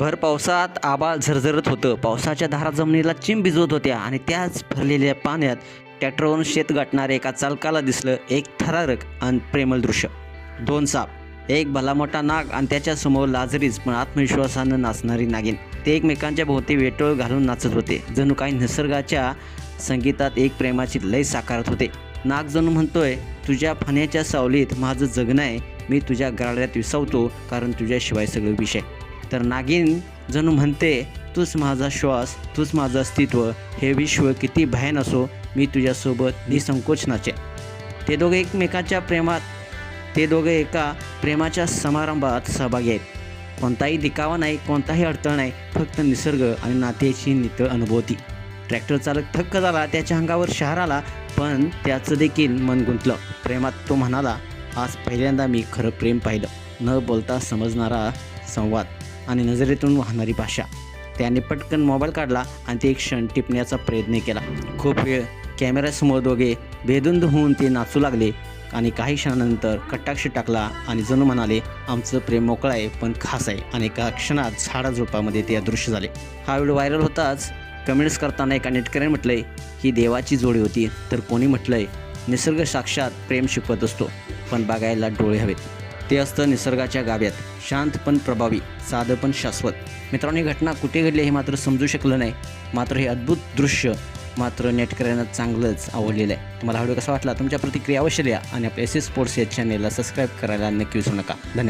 भर पावसात आबाळ झरझरत होतं. पावसाच्या धारा जमिनीला चिंब भिजवत होत्या आणि त्याच भरलेल्या पाण्यात ट्रॅक्टरवरून शेत गाठणाऱ्या एका चालकाला दिसलं एक थरारक आणि प्रेमल दृश्य. दोन साप एक भला मोठा नाग आणि त्याच्यासमोर लाजरीच पण आत्मविश्वासानं नाचणारी नागिन. ते एकमेकांच्या भोवती वेटोळ घालून नाचत होते. जणू काही निसर्गाच्या संगीतात एक प्रेमाची लय साकारत होते. नाग जणू म्हणतोय तुझ्या फण्याच्या सावलीत माझं जगणं आहे. मी तुझ्या गाड्यात विसावतो कारण तुझ्याशिवाय सगळं विषय तर नागिन जणू म्हणते तूच माझा श्वास तूच माझं अस्तित्व हे विश्व किती भयान असो मी तुझ्यासोबत निसंकोच नाचे ते दोघे एकमेकाच्या प्रेमात ते दोघे एका प्रेमाच्या समारंभात सहभागी आहेत. कोणताही दिकावा नाही कोणताही अडथळा नाही फक्त निसर्ग आणि नात्याची नितळ अनुभूती. ट्रॅक्टर चालक थक्क झाला त्याच्या अंगावर शहर आला पण त्याचं देखील मन गुंतलं. प्रेमात तो म्हणाला आज पहिल्यांदा मी खरं प्रेम पाहिलं. न बोलता समजणारा संवाद. आणि नजरेतून वाहणारी भाषा. त्याने पटकन मोबाईल काढला आणि ते एक क्षण टिपण्याचा प्रयत्न केला. खूप वेळ कॅमेऱ्यासमोर दोघे बेदुंद होऊन ते नाचू लागले आणि काही क्षणानंतर कटाक्ष टाकला आणि जणू म्हणाले आमचं प्रेम मोकळं आहे पण खास आहे. आणि एका क्षणात झाडाझुडपामध्ये ते अदृश्य झाले. हा व्हिडिओ व्हायरल होताच कमेंट्स करताना एका नेटकऱ्याने म्हटलंय ही देवाची जोडी होती तर कोणी म्हटलंय निसर्ग साक्षात प्रेम शिकवत असतो पण बघायला डोळे हवेत. ते असतं निसर्गाच्या गाव्यात शांत पण प्रभावी साधं पण शाश्वत. मित्रांनो ही घटना कुठे घडली हे मात्र समजू शकलं नाही. मात्र हे अद्भुत दृश्य मात्र नेटकऱ्यांना चांगलंच आवडलेलं आहे. तुम्हाला हा व्हिडिओ कसा वाटला? तुमच्या प्रतिक्रिया अवश्य द्या आणि आपल्या एस एस स्पोर्ट्स या चॅनेलला सबस्क्राईब करायला नक्की विसरू नका. धन्यवाद.